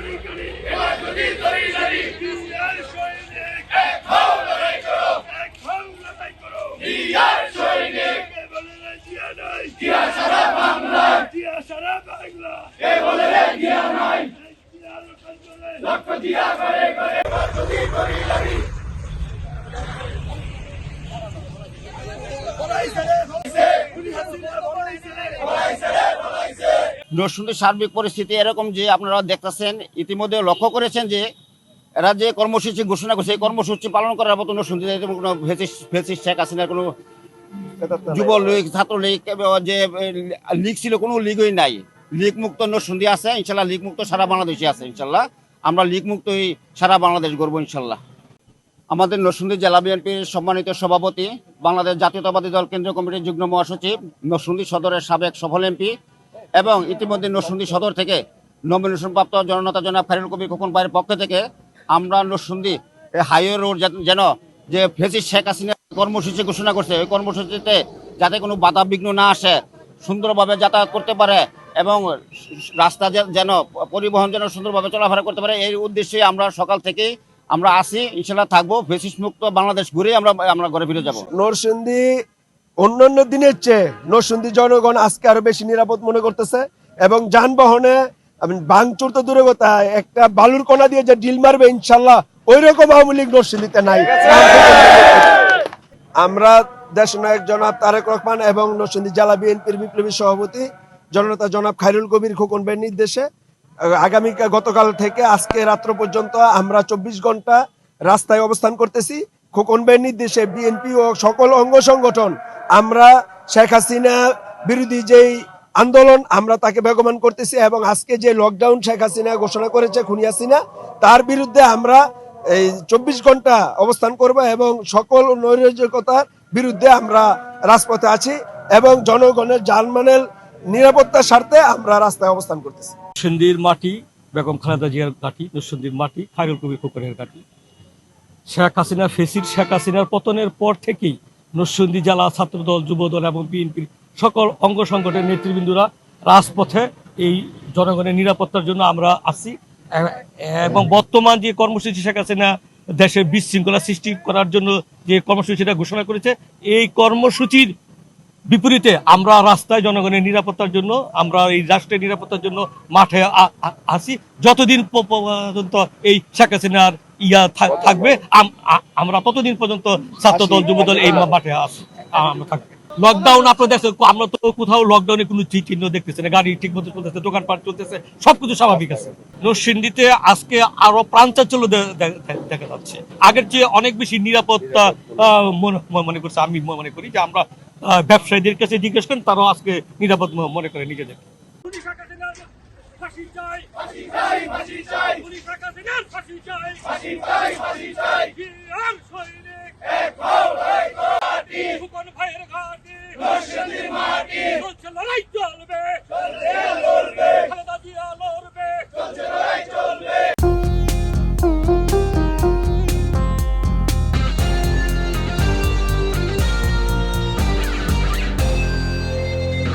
জিয়ার সৈনিক এক হও নরসিংদীর সার্বিক পরিস্থিতি এরকম যে আপনারা দেখতেছেন, ইতিমধ্যে লক্ষ্য করেছেন যে এরা যে কর্মসূচি ঘোষণা করছে, এই কর্মসূচি পালন করার মতো নরসিংদীতে কোনো ভেসিস শেখ হাসিনার কোনো যুবলীগ, ছাত্রলীগ যে লীগ ছিল, কোনো লীগই নাই। লীগ মুক্ত নরসিংদী আছে, ইনশাল্লাহ লীগ মুক্ত সারা বাংলাদেশে আছে, ইনশাল্লাহ। আমরা লীগ মুক্তই সারা বাংলাদেশ গড়বো, ইনশাল্লাহ। আমাদের নরসিংদী জেলা বিএনপির সম্মানিত সভাপতি, বাংলাদেশ জাতীয়তাবাদী দল কেন্দ্রীয় কমিটির যুগ্ম মহাসচিব, নরসিংদী সদরের সাবেক সফল এমপি এবং ইতিমধ্যে নরসিংদী সদর থেকে নমিনেশনপ্রাপ্ত জননেতা জনাব খায়রুল কবির খোকন ভাইয়ের পক্ষ থেকে আমরা নরসিংদী হাইওয়ে রোড যেন যে ফেসিস শেখ হাসিনা কর্মসূচি ঘোষণা করছে, ওই কর্মসূচিতে যাতে কোনো বাধা বিঘ্ন না আসে, সুন্দরভাবে যাতায়াত করতে পারে এবং রাস্তা যেন পরিবহন যেন সুন্দরভাবে চলাফেরা করতে পারে, এই উদ্দেশ্যে আমরা সকাল থেকেই আমরা আসি। ইনশাল্লাহ থাকব। ফেসিস মুক্ত বাংলাদেশ ঘুরে আমরা আমরা ঘরে ফিরে যাব। নরসিংদী অন্যান্য দিনের চেয়ে নরসিংদী জনগণ আজকে আরও বেশি নিরাপদ মনে করতেছে এবং যানবাহনে ভাঙচুর তো দূরে কথা, একটা বালুর কোনা দিয়ে যে ডিল মারবে, ইনশাল্লাহ ওই রকম আওয়ামী লীগ নরসিংদীতে নাই। আমরা দেশনায়ক জনাব তারেক রহমান এবং নরসিংদী জেলা বিএনপির বিপ্লবী সভাপতি জননেতা জনাব খাইরুল কবির খোকন বের নির্দেশে আগামী গতকাল থেকে আজকে রাত্র পর্যন্ত আমরা চব্বিশ ঘণ্টা রাস্তায় অবস্থান করতেছি। খোকন ভাইয়ের নির্দেশে বিএনপি ও সকল অঙ্গ সংগঠন, আমরা শেখ হাসিনা বিরোধী যেই আন্দোলন, আমরা তাকে বেগমান করতেছি এবং আজকে যে লকডাউন শেখ হাসিনা ঘোষণা করেছে খুনি হাসিনা, তার বিরুদ্ধে আমরা এই চব্বিশ ঘণ্টা অবস্থান করব এবং সকল নৈরাজ্যকতার বিরুদ্ধে আমরা রাজপথে আছি এবং জনগণের জানমানের নিরাপত্তার স্বার্থে আমরা রাস্তায় অবস্থান করতেছি। নরসিংদীর মাটি, বেগম খালেদা জিয়ার ঘাটি নরসিংদীর মাটি খায়রুল কবির খোকনের ঘাটি শেখ হাসিনা, ফেসির শেখ হাসিনার পতনের পর থেকেই নরসিংদী জেলা ছাত্রদল, যুবদল এবং বিএনপির সকল অঙ্গ সংগঠনের নেতৃবৃন্দরা রাজপথে এই জনগণের নিরাপত্তার জন্য আমরা আসি এবং বর্তমান যে কর্মসূচি শেখ হাসিনা দেশের বিশৃঙ্খলা সৃষ্টি করার জন্য যে কর্মসূচিটা ঘোষণা করেছে, এই কর্মসূচির বিপরীতে আমরা রাস্তায় জনগণের নিরাপত্তার জন্য, আমরা এই রাষ্ট্রের নিরাপত্তার জন্য মাঠে আসি যতদিন পর্যন্ত এই শেখ হাসিনার ইয়া থাকবে? আমরা ততদিন পর্যন্ত ছাত্রদল যুবদল এই মাঠে আসি আমরা থাকবে। লকডাউন আপনার দেশে আমরা তো কোথাও লকডাউনে কোনো চিহ্ন দেখতেছে না। গাড়ি ঠিক মতো চলতেছে দোকানপাট চলতেছে সবকিছু স্বাভাবিক আছে। নরসিংদীতে আজকে আরও দে- দেখা যাচ্ছে। আগের চেয়ে অনেক বেশি নিরাপত্তা মনে- করছে আমি মনে করি যে আমরা ব্যবসায়ীদের কাছে জিজ্ঞেস করেন তারাও আজকে নিরাপদ মনে করে নিজেদের। ফাঁসি চাই। ফাঁসি চাই ফাঁসি চাই। পুলিশ হাসিনার ফাঁসি চাই। ফাঁসি চাই ফাঁসি চাই। জিয়ার সৈনিক। এক হও লড়াই করো ফুকন ভাইয়ের ঘাটি। মাটি। লড়াই